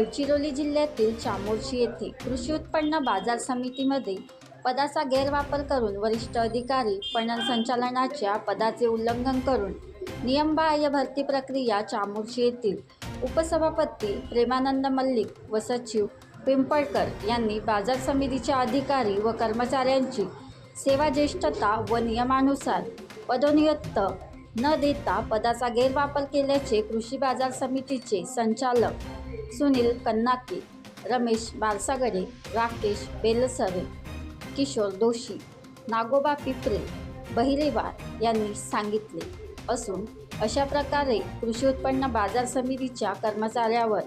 गडचिरोली जिल्ह्यातील चामोर्शी येथे कृषी उत्पन्न बाजार समितीमध्ये पदाचा गैरवापर करून वरिष्ठ अधिकारी पणन संचालनाच्या पदाचे उल्लंघन करून नियमबाह्य भरती प्रक्रिया चामोर्शी येथील उपसभापती प्रेमानंद मल्लिक व सचिव पिंपळकर यांनी बाजार समितीच्या अधिकारी व कर्मचाऱ्यांची सेवा ज्येष्ठता व नियमानुसार पदोन्नत न देता पदाचा गैरवापर केल्याचे कृषी बाजार समितीचे संचालक सुनील कन्नाके रमेश बारसागडे राकेश बेलसरे किशोर दोशी नागोबा पिपरे बहिरेवार यांनी सांगितले असून अशा प्रकारे कृषी उत्पन्न बाजार समितीच्या कर्मचाऱ्यावर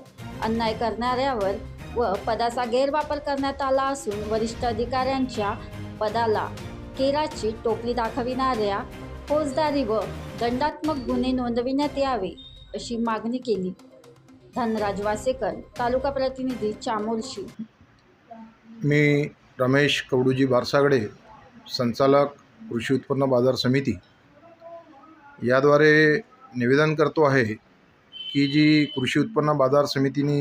अन्याय करणाऱ्यावर व पदाचा गैरवापर करण्यात आला असून वरिष्ठ अधिकाऱ्यांच्या पदाला केराची टोपली दाखविणाऱ्या फौजदारी व दंडात्मक गुन्हे नोंदविण्यात यावे अशी मागणी केली. धनराज वासेकर तालुका प्रतिनिधी चामोलशी मी रमेश कवडूजी बारसागडे संचालक कृषी उत्पन्न बाजार समिती. याद्वारे निवेदन करतो आहे की जी कृषी उत्पन्न बाजार समितीने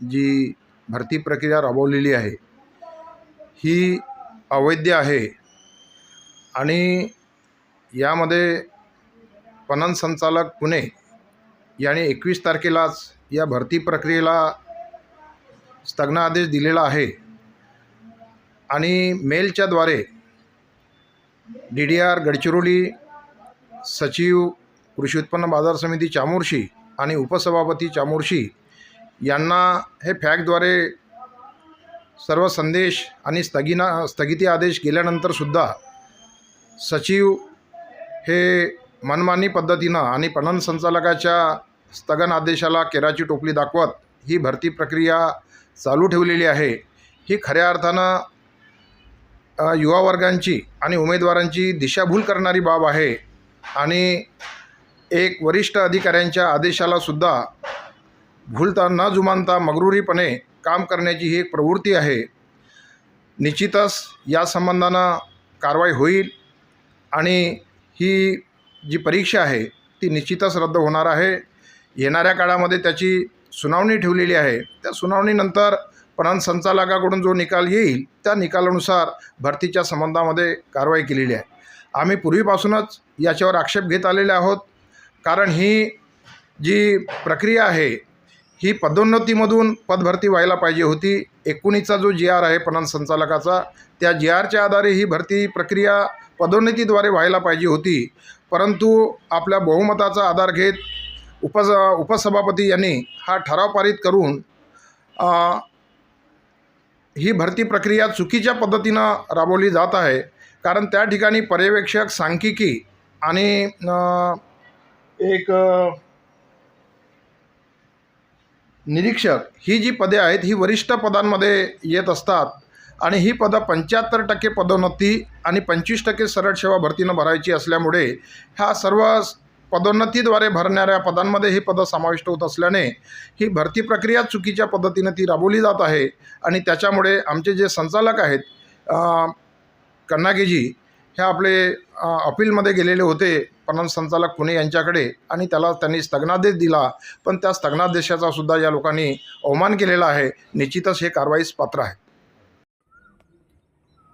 जी भरती प्रक्रिया राबवलेली आहे ही अवैध आहे आणि यामध्ये पणन संचालक पुणे याने एकवीस तारखेलाच या भरती प्रक्रियेला स्थगनादेश दिलेला आहे. आणि मेलच्याद्वारे डी डी आर गडचिरोली सचिव कृषी उत्पन्न बाजार समिती चामोर्शी आणि उपसभापती चामोर्शी यांना हे फॅक्टद्वारे सर्व संदेश आणि स्थगिना स्थगिती आदेश गेल्यानंतरसुद्धा सचिव हे मनमानी पद्धतीनं आणि पणन संचालकाच्या स्थगन आदेशाला केराची टोपली दाखवत ही भरती प्रक्रिया चालू ठेवलेली आहे. ही खऱ्या अर्थानं युवावर्गांची युवा वर्गांची आणि उमेदवारांची दिशाभूल करणारी बाब आहे आणि एक वरिष्ठ अधिकाऱ्यांच्या आदेशालासुद्धा भूलता न जुमानता मगरुरीपणे काम करण्याची ही एक प्रवृत्ती आहे. निश्चितच या संबंधानं कारवाई होईल आणि ही जी परीक्षा आहे ती निश्चितच रद्द होणार आहे. येणाऱ्या काळामध्ये त्याची सुनावणी ठेवलेली आहे. त्या सुनावणीनंतर पणन संचालकाकडून जो निकाल येईल त्या निकालानुसार भरतीच्या संबंधामध्ये कारवाई केलेली आहे. आम्ही पूर्वीपासूनच याच्यावर आक्षेप घेत आलेले आहोत. कारण ही जी प्रक्रिया आहे ही पदोन्नतीमधून पदभरती व्हायला पाहिजे होती. एकोणीसचा जो जी आर आहे पणन संचालकाचा त्या जी आरच्या आधारे ही भरती प्रक्रिया पदोन्नतीद्वारे व्हायला पाहिजे होती. परंतु आपल्या बहुमताचा आधार घेत उपस उपसभापती यांनी हा ठराव पारित करून ही भरती प्रक्रिया चुकीच्या पद्धतीनं राबवली जात आहे. कारण त्या ठिकाणी पर्यवेक्षक सांख्यिकी आणि एक निरीक्षक ही जी पदे आहेत ही वरिष्ठ पदांमध्ये येत असतात. आणि ही पदं पंच्याहत्तर टक्के पदोन्नती आणि पंचवीस टक्के सरळ सेवा भरतीनं भरायची असल्यामुळे ह्या सर्व पदोन्नतीद्वारे भरणाऱ्या पदांमध्ये ही पदं समाविष्ट होत असल्याने ही भरती प्रक्रिया चुकीच्या पद्धतीनं ती राबवली जात आहे. आणि त्याच्यामुळे आमचे जे संचालक आहेत कन्नागेजी हे आपले अपीलमध्ये गेलेले होते पणन संचालक पुणे यांच्याकडे आणि त्याला त्यांनी स्थगनादेश दिला. पण त्या स्थगनादेशाचा सुद्धा या लोकांनी अवमान केलेला आहे. निश्चितच हे कारवाईस पात्र आहे